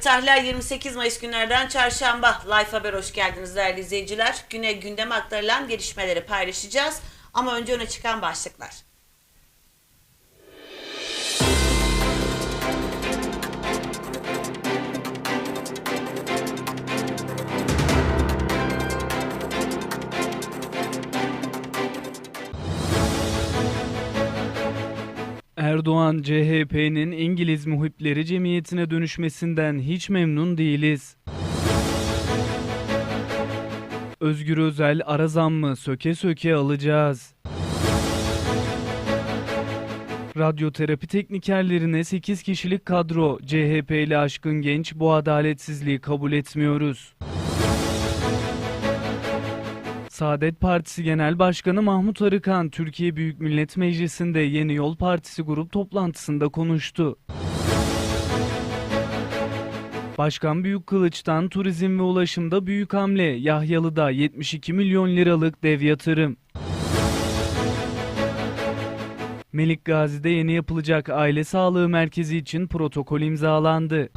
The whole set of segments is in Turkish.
Evet tarihler 28 Mayıs günlerden çarşamba. Life Haber hoş geldiniz değerli izleyiciler. Güne gündeme aktarılan gelişmeleri paylaşacağız. Ama önce öne çıkan başlıklar. Erdoğan, CHP'nin İngiliz Muhipleri Cemiyeti'ne dönüşmesinden hiç memnun değiliz. Özgür Özel ara zammı söke söke alacağız. Radyoterapi teknikerlerine 8 kişilik kadro, CHP'li aşkın genç bu adaletsizliği kabul etmiyoruz. Saadet Partisi Genel Başkanı Mahmut Arıkan, Türkiye Büyük Millet Meclisi'nde Yeni Yol Partisi grup toplantısında konuştu. Başkan Büyük Kılıç'tan turizm ve ulaşımda büyük hamle, Yahyalı'da 72 milyon liralık dev yatırım. Melik Gazi'de yeni yapılacak aile sağlığı merkezi için protokol imzalandı.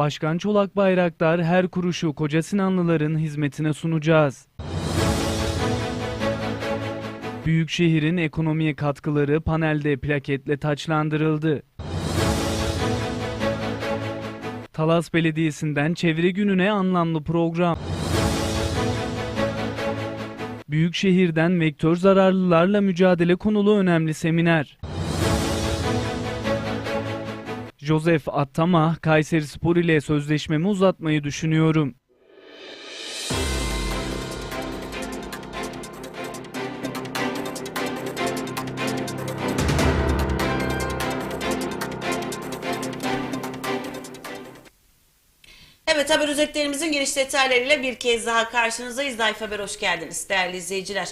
Başkan Çolak Bayraktar her kuruşu Koca Sinanlıların hizmetine sunacağız. Büyükşehir'in ekonomiye katkıları panelde plaketle taçlandırıldı. Talas Belediyesi'nden çevre gününe anlamlı program. Büyükşehir'den vektör zararlılarla mücadele konulu önemli seminer. Joseph Attama, Kayseri Spor ile sözleşmemi uzatmayı düşünüyorum. Evet haber özetlerimizin geniş detaylarıyla bir kez daha karşınızdayız. Life Haber hoş geldiniz değerli izleyiciler.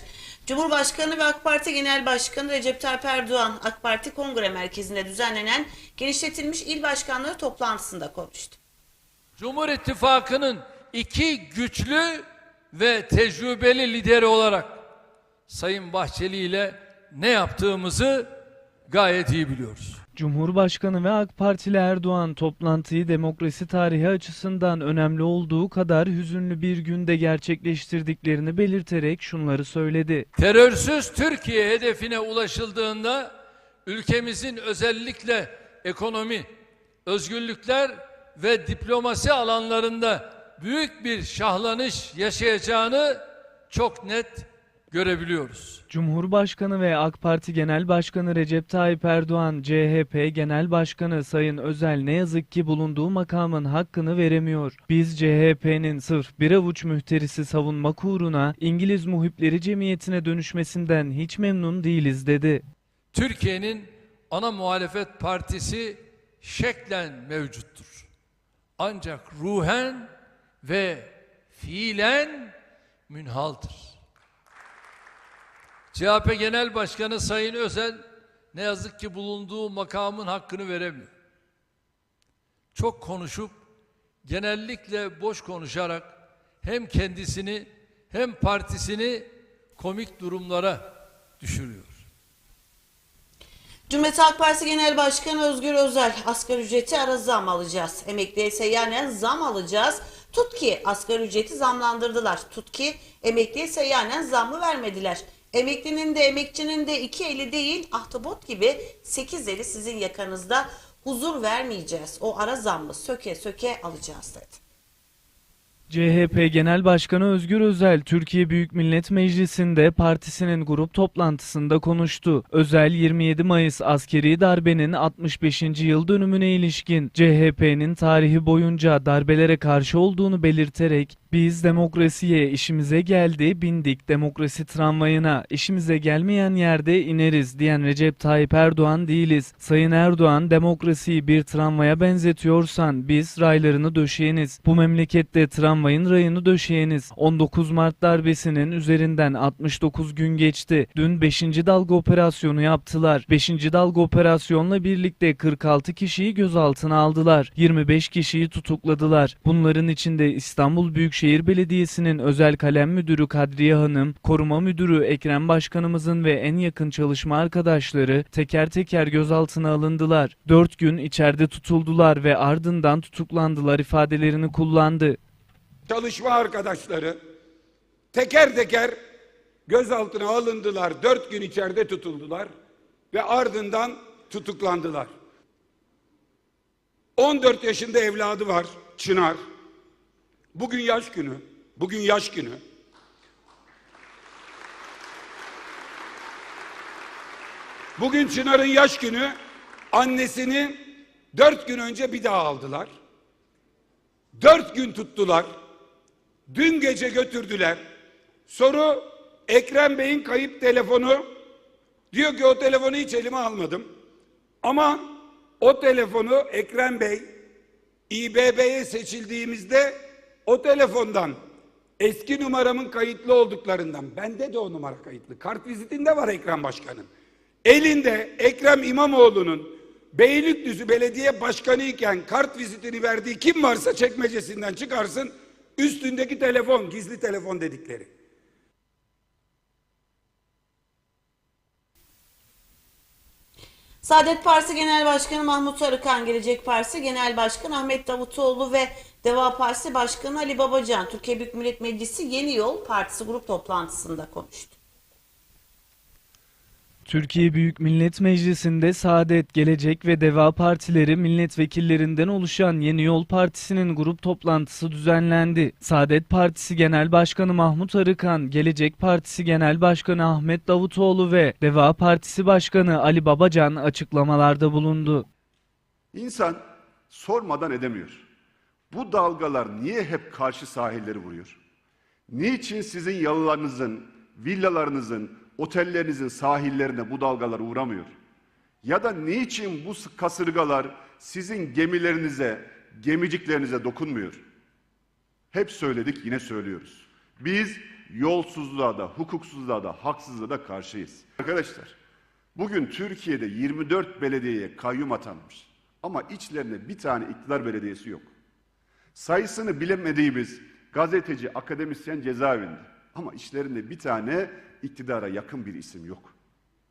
Cumhurbaşkanı ve AK Parti Genel Başkanı Recep Tayyip Erdoğan AK Parti Kongre Merkezi'nde düzenlenen genişletilmiş il başkanları toplantısında konuştu. Cumhur İttifakı'nın iki güçlü ve tecrübeli lideri olarak Sayın Bahçeli ile ne yaptığımızı gayet iyi biliyoruz. Cumhurbaşkanı ve AK Partili Erdoğan toplantıyı demokrasi tarihi açısından önemli olduğu kadar hüzünlü bir günde gerçekleştirdiklerini belirterek şunları söyledi. Terörsüz Türkiye hedefine ulaşıldığında ülkemizin özellikle ekonomi, özgürlükler ve diplomasi alanlarında büyük bir şahlanış yaşayacağını çok net görebiliyoruz. Cumhurbaşkanı ve AK Parti Genel Başkanı Recep Tayyip Erdoğan, CHP Genel Başkanı Sayın Özel ne yazık ki bulunduğu makamın hakkını veremiyor. Biz CHP'nin sırf bir avuç mühterisi savunmak uğruna İngiliz Muhipleri Cemiyeti'ne dönüşmesinden hiç memnun değiliz dedi. Türkiye'nin ana muhalefet partisi şeklen mevcuttur. Ancak ruhen ve fiilen münhaldır. CHP Genel Başkanı Sayın Özel ne yazık ki bulunduğu makamın hakkını veremiyor. Çok konuşup genellikle boş konuşarak hem kendisini hem partisini komik durumlara düşürüyor. Cumhuriyet Halk Partisi Genel Başkanı Özgür Özel asgari ücreti ara zam alacağız. Emekliye seyyanen zam alacağız. Tut ki asgari ücreti zamlandırdılar. Tut ki emekliye seyyanen zammı vermediler. Emeklinin de emekçinin de iki eli değil ahtapot gibi sekiz eli sizin yakanızda huzur vermeyeceğiz. O ara zammı söke söke alacağız dedi. CHP Genel Başkanı Özgür Özel, Türkiye Büyük Millet Meclisi'nde partisinin grup toplantısında konuştu. Özel 27 Mayıs askeri darbenin 65. yıl dönümüne ilişkin CHP'nin tarihi boyunca darbelere karşı olduğunu belirterek biz demokrasiye işimize geldi bindik demokrasi tramvayına işimize gelmeyen yerde ineriz diyen Recep Tayyip Erdoğan değiliz. Sayın Erdoğan demokrasiyi bir tramvaya benzetiyorsan biz raylarını döşeyeniz. Bu memlekette tramvay tramvayın rayını döşeyeniz. 19 Mart darbesinin üzerinden 69 gün geçti. Dün 5. dalga operasyonu yaptılar. 5. dalga operasyonla birlikte 46 kişiyi gözaltına aldılar. 25 kişiyi tutukladılar. Bunların içinde İstanbul Büyükşehir Belediyesi'nin özel kalem müdürü Kadriye Hanım, koruma müdürü Ekrem Başkanımızın ve en yakın çalışma arkadaşları teker teker gözaltına alındılar. 4 gün içeride tutuldular ve ardından tutuklandılar ifadelerini kullandı. Çalışma arkadaşları teker teker gözaltına alındılar. Dört gün içeride tutuldular ve ardından tutuklandılar. 14 yaşında evladı var Çınar. Bugün yaş günü. Bugün yaş günü. Bugün Çınar'ın yaş günü. Annesini dört gün önce bir daha aldılar. Dört gün tuttular. Dün gece götürdüler. Soru Ekrem Bey'in kayıp telefonu. Diyor ki o telefonu hiç elime almadım. Ama o telefonu Ekrem Bey İBB'ye seçildiğimizde o telefondan eski numaramın kayıtlı olduklarından bende de o numara kayıtlı. Kart vizitinde var Ekrem Başkan'ın. Elinde Ekrem İmamoğlu'nun Beylikdüzü Belediye Başkanı iken kart vizitini verdiği kim varsa çekmecesinden çıkarsın. Üstündeki telefon, gizli telefon dedikleri. Saadet Partisi Genel Başkanı Mahmut Arıkan, Gelecek Partisi Genel Başkanı Ahmet Davutoğlu ve Deva Partisi Başkanı Ali Babacan, Türkiye Büyük Millet Meclisi Yeni Yol Partisi grup toplantısında konuştu. Türkiye Büyük Millet Meclisi'nde Saadet, Gelecek ve Deva Partileri milletvekillerinden oluşan Yeni Yol Partisi'nin grup toplantısı düzenlendi. Saadet Partisi Genel Başkanı Mahmut Arıkan, Gelecek Partisi Genel Başkanı Ahmet Davutoğlu ve Deva Partisi Başkanı Ali Babacan açıklamalarda bulundu. İnsan sormadan edemiyor. Bu dalgalar niye hep karşı sahilleri vuruyor? Niçin sizin yalılarınızın, villalarınızın, otellerinizin sahillerine bu dalgalar uğramıyor? Ya da niçin bu kasırgalar sizin gemilerinize, gemiciklerinize dokunmuyor? Hep söyledik yine söylüyoruz. Biz yolsuzluğa da, hukuksuzluğa da, haksızlığa da karşıyız. Arkadaşlar bugün Türkiye'de 24 belediyeye kayyum atanmış. Ama içlerinde bir tane iktidar belediyesi yok. Sayısını bilemediğimiz gazeteci, akademisyen cezaevinde. Ama içlerinde bir tane iktidara yakın bir isim yok.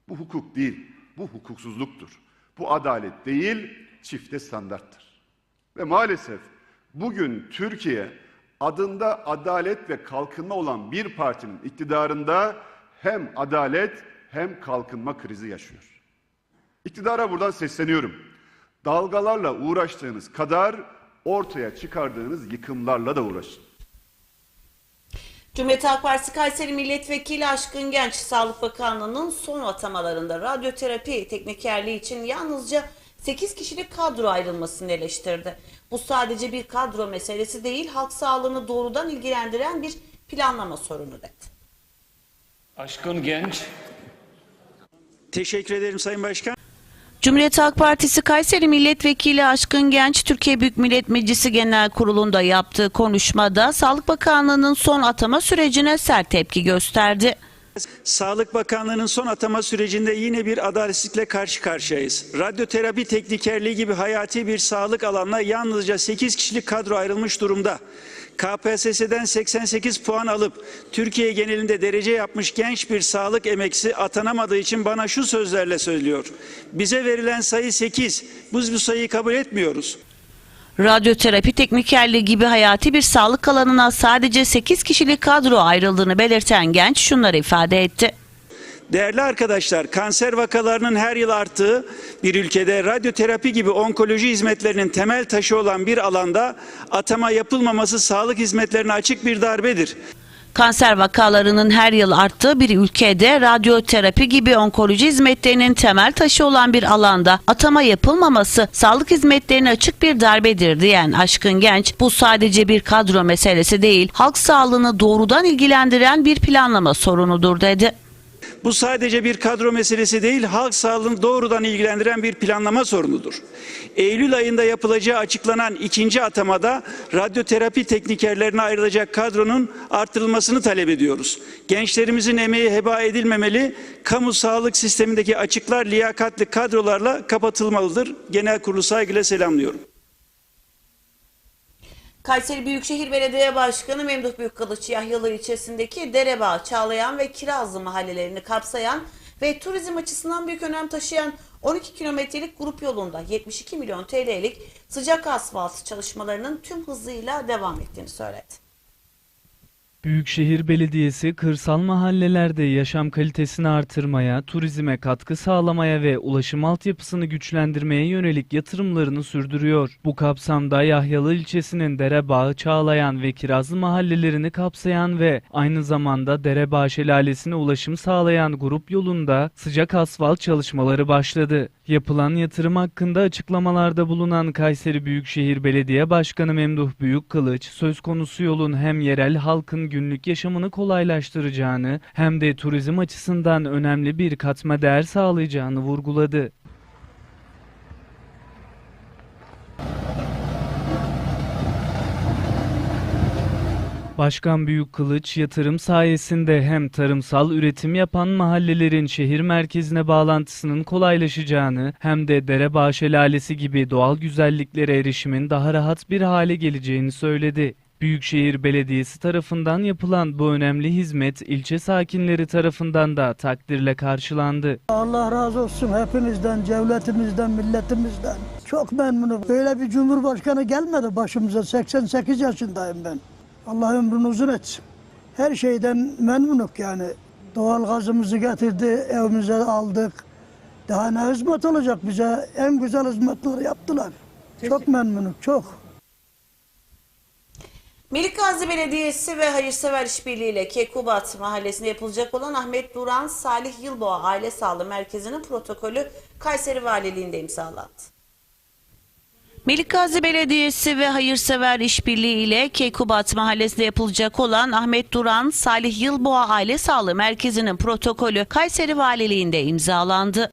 Bu hukuk değil, bu hukuksuzluktur. Bu adalet değil, çifte standarttır. Ve maalesef bugün Türkiye adında adalet ve kalkınma olan bir partinin iktidarında hem adalet hem kalkınma krizi yaşıyor. İktidara buradan sesleniyorum. Dalgalarla uğraştığınız kadar ortaya çıkardığınız yıkımlarla da uğraşın. Cumhuriyet Halk Partisi Kayseri Milletvekili Aşkın Genç, Sağlık Bakanlığı'nın son atamalarında radyoterapi teknikerliği için yalnızca 8 kişilik kadro ayrılmasını eleştirdi. Bu sadece bir kadro meselesi değil, halk sağlığını doğrudan ilgilendiren bir planlama sorunu dedi. Aşkın Genç. Teşekkür ederim Sayın Başkan. Cumhuriyet Halk Partisi Kayseri Milletvekili Aşkın Genç, Türkiye Büyük Millet Meclisi Genel Kurulu'nda yaptığı konuşmada Sağlık Bakanlığı'nın son atama sürecine sert tepki gösterdi. Sağlık Bakanlığı'nın son atama sürecinde yine bir adaletsizlikle karşı karşıyayız. Radyoterapi teknikerliği gibi hayati bir sağlık alanına yalnızca 8 kişilik kadro ayrılmış durumda. KPSS'den 88 puan alıp Türkiye genelinde derece yapmış genç bir sağlık emeksi atanamadığı için bana şu sözlerle söylüyor. Bize verilen sayı 8. Biz bu sayıyı kabul etmiyoruz. Radyoterapi teknikerliği gibi hayati bir sağlık alanına sadece 8 kişilik kadro ayrıldığını belirten Genç şunları ifade etti. Değerli arkadaşlar, kanser vakalarının her yıl arttığı bir ülkede radyoterapi gibi onkoloji hizmetlerinin temel taşı olan bir alanda atama yapılmaması sağlık hizmetlerine açık bir darbedir. Kanser vakalarının her yıl arttığı bir ülkede radyoterapi gibi onkoloji hizmetlerinin temel taşı olan bir alanda atama yapılmaması sağlık hizmetlerine açık bir darbedir diyen Aşkın Genç, bu sadece bir kadro meselesi değil, halk sağlığını doğrudan ilgilendiren bir planlama sorunudur dedi. Bu sadece bir kadro meselesi değil, halk sağlığını doğrudan ilgilendiren bir planlama sorunudur. Eylül ayında yapılacağı açıklanan ikinci atamada radyoterapi teknikerlerine ayrılacak kadronun artırılmasını talep ediyoruz. Gençlerimizin emeği heba edilmemeli, kamu sağlık sistemindeki açıklar liyakatli kadrolarla kapatılmalıdır. Genel kurulu saygıyla selamlıyorum. Kayseri Büyükşehir Belediye Başkanı Memduh Büyükkılıç Yahyalı ilçesindeki Derebağ, Çağlayan ve Kirazlı mahallelerini kapsayan ve turizm açısından büyük önem taşıyan 12 kilometrelik grup yolunda 72 milyon TL'lik sıcak asfalt çalışmalarının tüm hızıyla devam ettiğini söyledi. Büyükşehir Belediyesi kırsal mahallelerde yaşam kalitesini artırmaya, turizme katkı sağlamaya ve ulaşım altyapısını güçlendirmeye yönelik yatırımlarını sürdürüyor. Bu kapsamda Yahyalı ilçesinin Derebağ, Çağlayan ve Kirazlı mahallelerini kapsayan ve aynı zamanda Derebağ Şelalesi'ne ulaşım sağlayan grup yolunda sıcak asfalt çalışmaları başladı. Yapılan yatırım hakkında açıklamalarda bulunan Kayseri Büyükşehir Belediye Başkanı Memduh Büyükkılıç, söz konusu yolun hem yerel halkın günlük yaşamını kolaylaştıracağını hem de turizm açısından önemli bir katma değer sağlayacağını vurguladı. Başkan Büyükkılıç yatırım sayesinde hem tarımsal üretim yapan mahallelerin şehir merkezine bağlantısının kolaylaşacağını hem de Derebağ Şelalesi gibi doğal güzelliklere erişimin daha rahat bir hale geleceğini söyledi. Büyükşehir Belediyesi tarafından yapılan bu önemli hizmet ilçe sakinleri tarafından da takdirle karşılandı. Allah razı olsun hepinizden, devletimizden, milletimizden. Çok memnunum. Böyle bir cumhurbaşkanı gelmedi başımıza. 88 yaşındayım ben. Allah ömrünü uzun etsin. Her şeyden memnunuk yani. Doğal gazımızı getirdi, evimize aldık. Daha ne hizmet olacak bize? En güzel hizmetleri yaptılar. Çok memnunum, çok. Melikgazi Belediyesi ve Hayırsever İşbirliği ile Kekubat Mahallesi'nde yapılacak olan Ahmet Duran Salih Yılboğa Aile Sağlığı Merkezi'nin protokolü Kayseri Valiliğinde imzalandı. Melikgazi Belediyesi ve Hayırsever İşbirliği ile Keykubat Mahallesi'nde yapılacak olan Ahmet Duran Salih Yılboğa Aile Sağlığı Merkezi'nin protokolü Kayseri Valiliğinde imzalandı.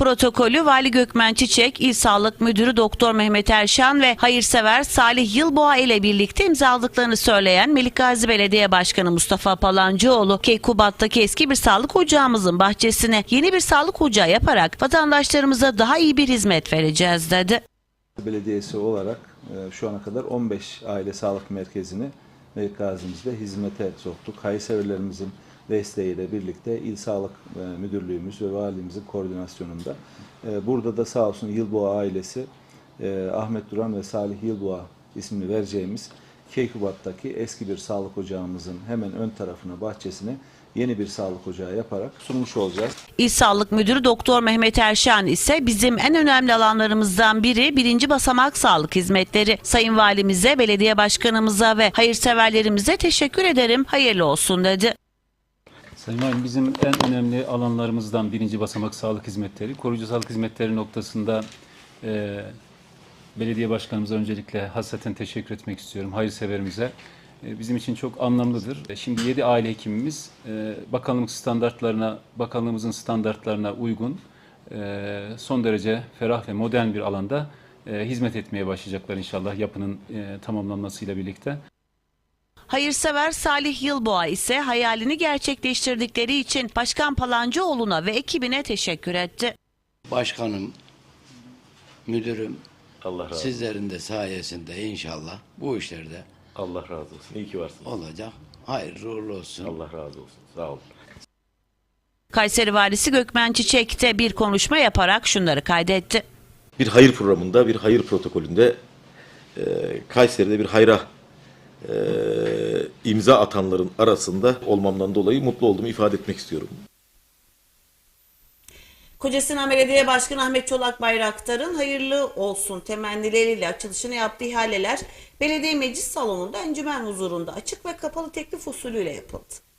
Protokolü Vali Gökmen Çiçek, İl Sağlık Müdürü Doktor Mehmet Erşan ve hayırsever Salih Yılboğa ile birlikte imzaladıklarını söyleyen Melikgazi Belediye Başkanı Mustafa Palancıoğlu, Keykubat'taki eski bir sağlık ocağımızın bahçesine yeni bir sağlık ocağı yaparak vatandaşlarımıza daha iyi bir hizmet vereceğiz dedi. Belediyesi olarak e, şu ana kadar 15 aile sağlık merkezini Melik Gazi'mizde hizmete soktuk. Hayırseverlerimizin desteğiyle birlikte İl Sağlık e, Müdürlüğümüz ve Valimizin koordinasyonunda. e, Burada da sağ olsun Yılboğa ailesi e, Ahmet Duran ve Salih Yılboğa ismini vereceğimiz Keykubat'taki eski bir sağlık ocağımızın hemen ön tarafına bahçesine yeni bir sağlık ocağı yaparak sunmuş olacağız. İl Sağlık Müdürü Doktor Mehmet Erşan ise bizim en önemli alanlarımızdan biri birinci basamak sağlık hizmetleri. Sayın Valimize, belediye başkanımıza ve hayırseverlerimize teşekkür ederim. Hayırlı olsun dedi. Sayın Valim bizim en önemli alanlarımızdan birinci basamak sağlık hizmetleri. Koruyucu sağlık hizmetleri noktasında e, belediye başkanımıza öncelikle hasreten teşekkür etmek istiyorum. Hayırseverimize. E, bizim için çok anlamlıdır. E, Şimdi 7 aile hekimimiz e, bakanlık standartlarına, bakanlığımızın standartlarına uygun e, son derece ferah ve modern bir alanda e, hizmet etmeye başlayacaklar inşallah yapının e, tamamlanmasıyla birlikte. Hayırsever Salih Yılboğa ise hayalini gerçekleştirdikleri için Başkan Palancıoğlu'na ve ekibine teşekkür etti. başkanım, müdürüm, Allah razı olsun. sizlerin de sayesinde inşallah bu işlerde Allah razı olsun. İyi ki varsın. olacak. Hayırlı uğurlu olsun. Allah razı olsun. Sağ olun. Kayseri Valisi Gökmen Çiçek de bir konuşma yaparak şunları kaydetti. Bir hayır programında, bir hayır protokolünde e, Kayseri'de bir hayra e, imza atanların arasında olmamdan dolayı mutlu olduğumu ifade etmek istiyorum. Kocasinan Belediye Başkanı Ahmet Çolak Bayraktar'ın hayırlı olsun temennileriyle açılışını yaptığı ihaleler belediye meclis salonunda encümen huzurunda açık ve kapalı teklif usulüyle yapıldı.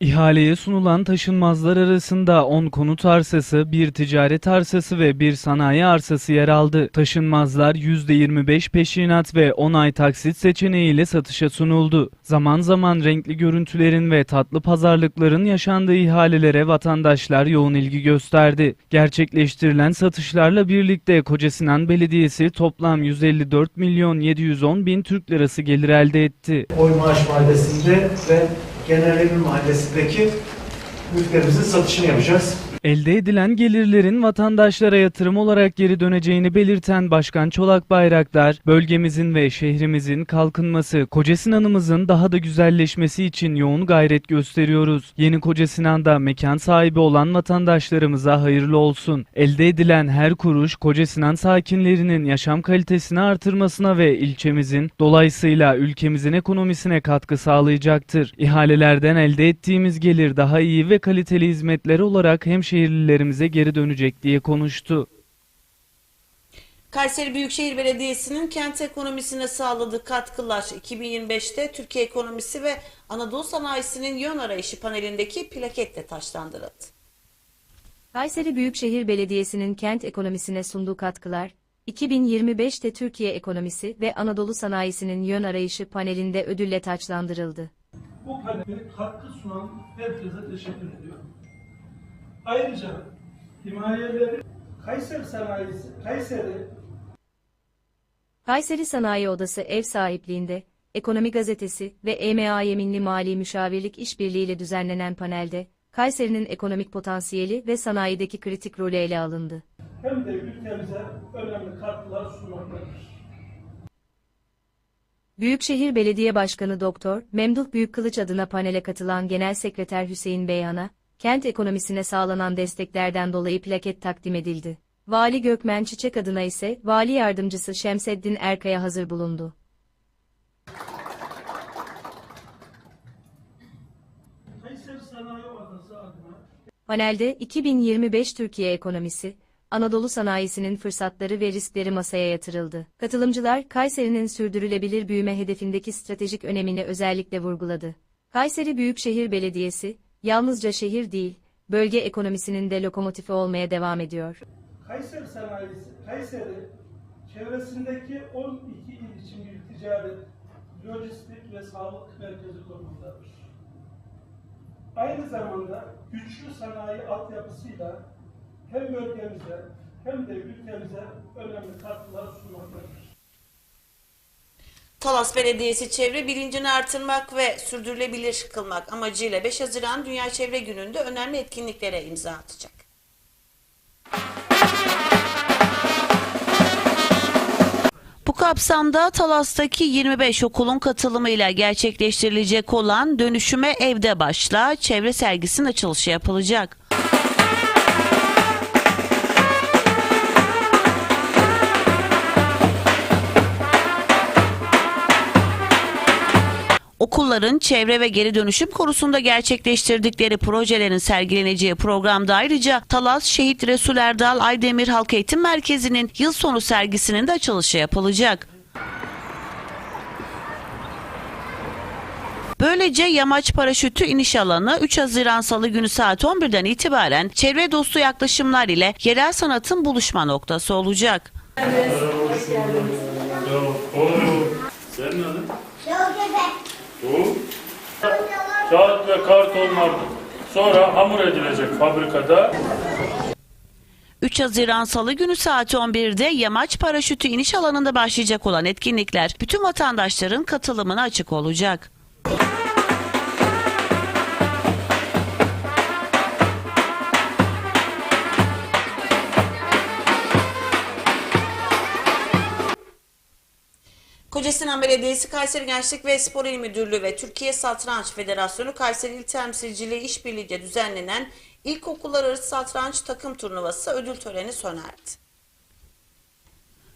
İhaleye sunulan taşınmazlar arasında 10 konut arsası, bir ticaret arsası ve bir sanayi arsası yer aldı. Taşınmazlar %25 peşinat ve 10 ay taksit seçeneğiyle satışa sunuldu. Zaman zaman renkli görüntülerin ve tatlı pazarlıkların yaşandığı ihalelere vatandaşlar yoğun ilgi gösterdi. Gerçekleştirilen satışlarla birlikte Kocasinan Belediyesi toplam 154 milyon 710 bin Türk lirası gelir elde etti. Oymaş Mahallesi'nde ve Genel Mahallesi'ndeki mülklerimizin satışını yapacağız. Elde edilen gelirlerin vatandaşlara yatırım olarak geri döneceğini belirten Başkan Çolak Bayraktar, bölgemizin ve şehrimizin kalkınması, Kocasinan'ımızın daha da güzelleşmesi için yoğun gayret gösteriyoruz. Yeni Kocasinan'da mekan sahibi olan vatandaşlarımıza hayırlı olsun. Elde edilen her kuruş Kocasinan sakinlerinin yaşam kalitesini artırmasına ve ilçemizin dolayısıyla ülkemizin ekonomisine katkı sağlayacaktır. İhalelerden elde ettiğimiz gelir daha iyi ve kaliteli hizmetler olarak hemşehrilerimize geri dönecek diye konuştu. Kayseri Büyükşehir Belediyesi'nin kent ekonomisine sağladığı katkılar 2025'te Türkiye ekonomisi ve Anadolu sanayisinin yön arayışı panelindeki plaketle taşlandırıldı. Kayseri Büyükşehir Belediyesi'nin kent ekonomisine sunduğu katkılar, 2025'te Türkiye ekonomisi ve Anadolu sanayisinin yön arayışı panelinde ödülle taçlandırıldı. Bu panele katkı sunan herkese teşekkür ediyorum. Ayrıca himayeleri Kayseri Sanayisi, Kayseri Kayseri Sanayi Odası ev sahipliğinde, Ekonomi Gazetesi ve EMA Yeminli Mali Müşavirlik İşbirliği düzenlenen panelde, Kayseri'nin ekonomik potansiyeli ve sanayideki kritik rolü ele alındı. hem de ülkemize önemli katkılar sunmaktadır. Büyükşehir Belediye Başkanı Doktor Memduh Büyükkılıç adına panele katılan Genel Sekreter Hüseyin Beyhan'a, kent ekonomisine sağlanan desteklerden dolayı plaket takdim edildi. Vali Gökmen Çiçek adına ise Vali Yardımcısı Şemseddin Erkaya hazır bulundu. Panelde 2025 Türkiye ekonomisi, Anadolu sanayisinin fırsatları ve riskleri masaya yatırıldı. Katılımcılar Kayseri'nin sürdürülebilir büyüme hedefindeki stratejik önemini özellikle vurguladı. Kayseri Büyükşehir Belediyesi, yalnızca şehir değil, bölge ekonomisinin de lokomotifi olmaya devam ediyor. Kayseri Sanayisi, Kayseri çevresindeki 12 il için bir ticaret, lojistik ve sağlık merkezi konumundadır. Aynı zamanda güçlü sanayi altyapısıyla hem bölgemize hem de ülkemize önemli katkılar sunmaktadır. Talas Belediyesi çevre bilincini artırmak ve sürdürülebilir kılmak amacıyla 5 Haziran Dünya Çevre Günü'nde önemli etkinliklere imza atacak. Bu kapsamda Talas'taki 25 okulun katılımıyla gerçekleştirilecek olan Dönüşüme Evde Başla çevre sergisinin açılışı yapılacak. Okulların çevre ve geri dönüşüm konusunda gerçekleştirdikleri projelerin sergileneceği programda ayrıca Talas Şehit Resul Erdal Aydemir Halk Eğitim Merkezi'nin yıl sonu sergisinin de açılışı yapılacak. Böylece yamaç paraşütü iniş alanı 3 Haziran Salı günü saat 11'den itibaren çevre dostu yaklaşımlar ile yerel sanatın buluşma noktası olacak. Senin adın? Bu. Kağıt ve karton vardı. Sonra hamur edilecek fabrikada. 3 Haziran Salı günü saat 11'de yamaç paraşütü iniş alanında başlayacak olan etkinlikler bütün vatandaşların katılımına açık olacak. Kocasinan Belediyesi Kayseri Gençlik ve Spor İl Müdürlüğü ve Türkiye Satranç Federasyonu Kayseri İl Temsilciliği işbirliğiyle düzenlenen İlkokullar Arası Satranç Takım Turnuvası ödül töreni sona erdi.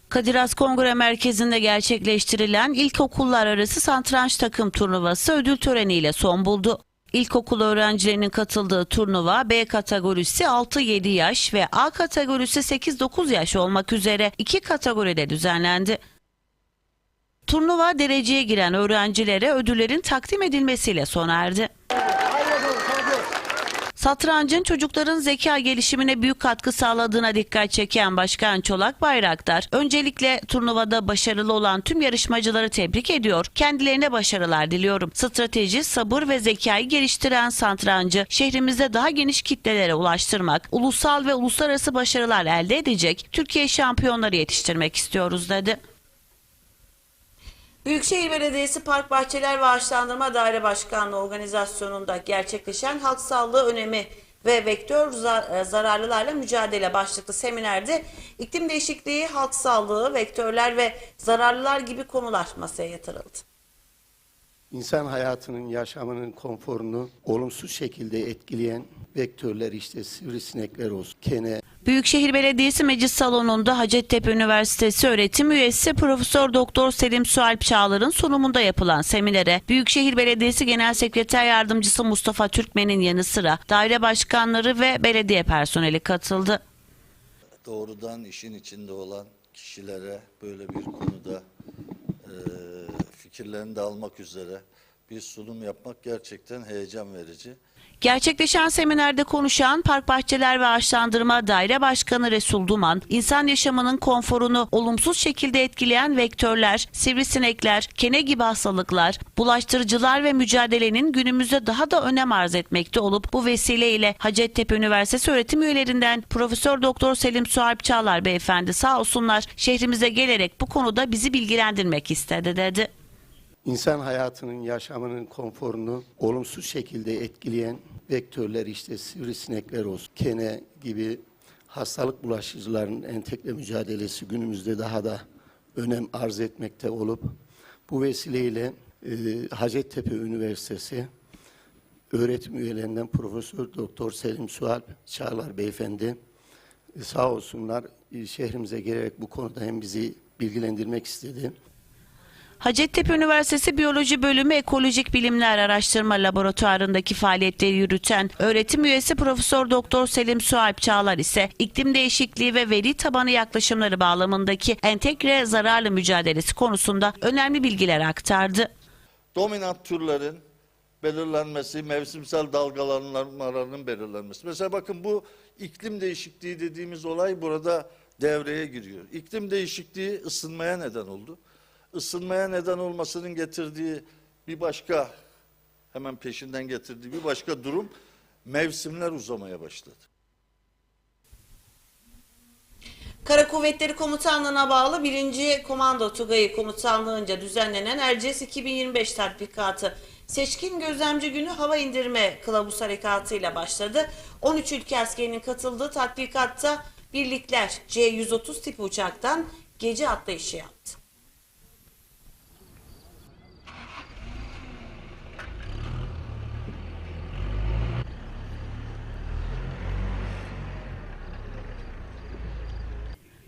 Kadir Has Kongre Merkezi'nde gerçekleştirilen İlkokullar Arası Satranç Takım Turnuvası ödül töreniyle son buldu. İlkokul öğrencilerinin katıldığı turnuva B kategorisi 6-7 yaş ve A kategorisi 8-9 yaş olmak üzere iki kategoride düzenlendi. Turnuva dereceye giren öğrencilere ödüllerin takdim edilmesiyle sona erdi. Satrancın çocukların zeka gelişimine büyük katkı sağladığına dikkat çeken Başkan Çolak Bayraktar, öncelikle turnuvada başarılı olan tüm yarışmacıları tebrik ediyor, kendilerine başarılar diliyorum. Strateji, sabır ve zekayı geliştiren satrancı şehrimizde daha geniş kitlelere ulaştırmak, ulusal ve uluslararası başarılar elde edecek Türkiye şampiyonları yetiştirmek istiyoruz dedi. Büyükşehir Belediyesi Park Bahçeler ve Ağaçlandırma Daire Başkanlığı organizasyonunda gerçekleşen halk sağlığı önemi ve vektör e, zararlılarla mücadele başlıklı seminerde iklim değişikliği, halk sağlığı, vektörler ve zararlılar gibi konular masaya yatırıldı. İnsan hayatının, yaşamının konforunu olumsuz şekilde etkileyen vektörler işte sivrisinekler olsun, kene, Büyükşehir Belediyesi Meclis Salonu'nda Hacettepe Üniversitesi öğretim üyesi Profesör Doktor Selim Sualp Çağlar'ın sunumunda yapılan seminere Büyükşehir Belediyesi Genel Sekreter Yardımcısı Mustafa Türkmen'in yanı sıra daire başkanları ve belediye personeli katıldı. doğrudan işin içinde olan kişilere böyle bir konuda fikirlerini de almak üzere bir sunum yapmak gerçekten heyecan verici. Gerçekleşen seminerde konuşan Park Bahçeler ve Ağaçlandırma Daire Başkanı Resul Duman, insan yaşamının konforunu olumsuz şekilde etkileyen vektörler, sivrisinekler, kene gibi hastalıklar, bulaştırıcılar ve mücadelenin günümüzde daha da önem arz etmekte olup bu vesileyle Hacettepe Üniversitesi öğretim üyelerinden Profesör Doktor Selim Sualp Çağlar beyefendi sağ olsunlar şehrimize gelerek bu konuda bizi bilgilendirmek istedi dedi. İnsan hayatının, yaşamının konforunu olumsuz şekilde etkileyen vektörler işte sivrisinekler olsun, kene gibi hastalık bulaşıcıların entekle mücadelesi günümüzde daha da önem arz etmekte olup bu vesileyle e, Hacettepe Üniversitesi öğretim üyelerinden Profesör Doktor Selim Sualp Çağlar Beyefendi e, sağ olsunlar e, şehrimize gelerek bu konuda hem bizi bilgilendirmek istedi. Hacettepe Üniversitesi Biyoloji Bölümü Ekolojik Bilimler Araştırma Laboratuvarındaki faaliyetleri yürüten öğretim üyesi Profesör Doktor Selim Sualp Çağlar ise iklim değişikliği ve veri tabanı yaklaşımları bağlamındaki entegre zararlı mücadelesi konusunda önemli bilgiler aktardı. Dominant türlerin belirlenmesi, mevsimsel dalgalanmaların belirlenmesi. Mesela bakın bu iklim değişikliği dediğimiz olay burada devreye giriyor. İklim değişikliği ısınmaya neden oldu. Isınmaya neden olmasının getirdiği bir başka hemen peşinden getirdiği bir başka durum mevsimler uzamaya başladı. Kara Kuvvetleri Komutanlığı'na bağlı 1. Komando Tugayı Komutanlığı'nca düzenlenen Erciyes 2025 tatbikatı Seçkin Gözlemci Günü hava indirme kılavuz harekatıyla başladı. 13 ülke askerinin katıldığı tatbikatta birlikler C-130 tipi uçaktan gece atlayışı yaptı.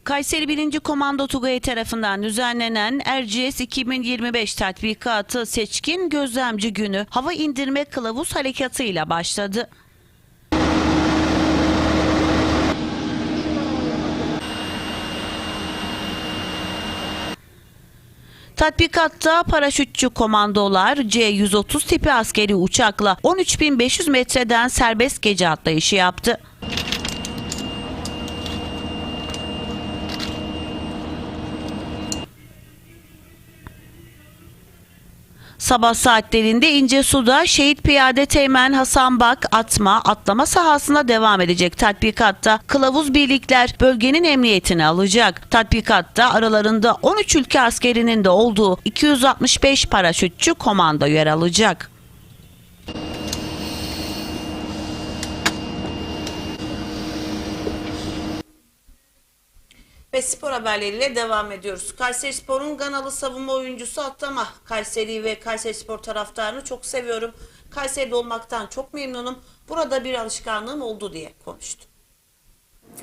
Kayseri 1. Komando Tugayı tarafından düzenlenen Erciyes 2025 tatbikatı Seçkin Gözlemci Günü hava indirme kılavuz harekatıyla başladı. Tatbikatta paraşütçü komandolar C-130 tipi askeri uçakla 13.500 metreden serbest gece atlayışı yaptı. Sabah saatlerinde İncesu'da Şehit Piyade Teğmen Hasan Bak atma atlama sahasına devam edecek tatbikatta kılavuz birlikler bölgenin emniyetini alacak. Tatbikatta aralarında 13 ülke askerinin de olduğu 265 paraşütçü komando yer alacak. Ve spor haberleriyle devam ediyoruz. Kayseri Spor'un Ganalı savunma oyuncusu Atlama. Kayseri ve Kayseri Spor taraftarını çok seviyorum. Kayseri'de olmaktan çok memnunum. Burada bir alışkanlığım oldu diye konuştu.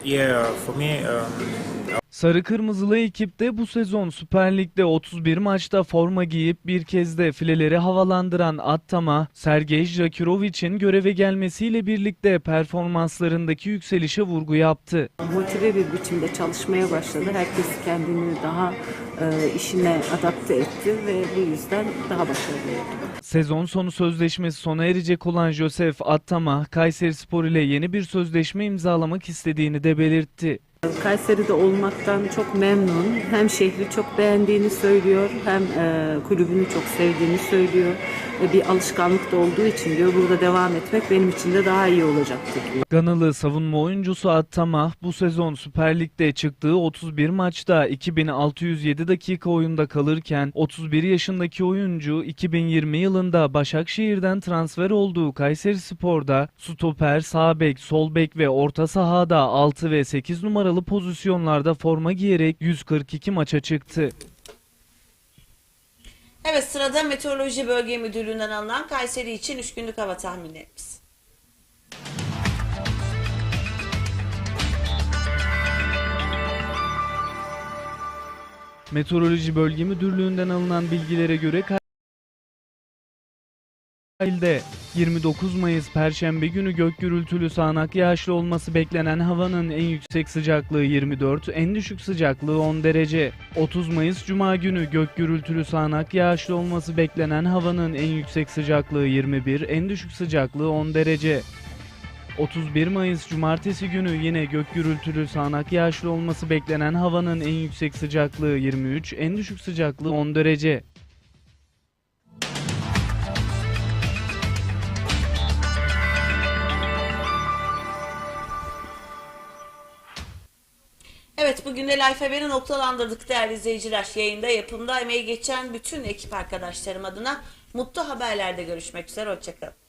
Yeah, for me, um, Sarı Kırmızılı ekip de bu sezon Süper Lig'de 31 maçta forma giyip bir kez de fileleri havalandıran Attama, Sergej Jakirovic'in göreve gelmesiyle birlikte performanslarındaki yükselişe vurgu yaptı. motive bir biçimde çalışmaya başladı. Herkes kendini daha e, işine adapte etti ve bu yüzden daha başarılı oldu. Sezon sonu sözleşmesi sona erecek olan Josef Attama, Kayserispor ile yeni bir sözleşme imzalamak istediğini de belirtti. Kayseri'de olmaktan çok memnun. Hem şehri çok beğendiğini söylüyor, hem e, kulübünü çok sevdiğini söylüyor. Ve bir alışkanlık da olduğu için diyor burada devam etmek benim için de daha iyi olacaktır diyor. Ganalı savunma oyuncusu Attama bu sezon Süper Lig'de çıktığı 31 maçta 2607 dakika oyunda kalırken 31 yaşındaki oyuncu 2020 yılında Başakşehir'den transfer olduğu Kayserispor'da stoper, sağ bek, sol bek ve orta sahada 6 ve 8 numaralı pozisyonlarda forma giyerek 142 maça çıktı. Evet sırada Meteoroloji Bölge Müdürlüğü'nden alınan Kayseri için 3 günlük hava tahminlerimiz. Meteoroloji Bölge Müdürlüğü'nden alınan bilgilere göre Kayseri'de 29 Mayıs Perşembe günü gök gürültülü sağanak yağışlı olması beklenen havanın en yüksek sıcaklığı 24, en düşük sıcaklığı 10 derece. 30 Mayıs Cuma günü gök gürültülü sağanak yağışlı olması beklenen havanın en yüksek sıcaklığı 21, en düşük sıcaklığı 10 derece. 31 Mayıs Cumartesi günü yine gök gürültülü sağanak yağışlı olması beklenen havanın en yüksek sıcaklığı 23, en düşük sıcaklığı 10 derece. Bugün de Life Haber'i noktalandırdık değerli izleyiciler. Yayında yapımda emeği geçen bütün ekip arkadaşlarım adına mutlu haberlerde görüşmek üzere. Hoşçakalın.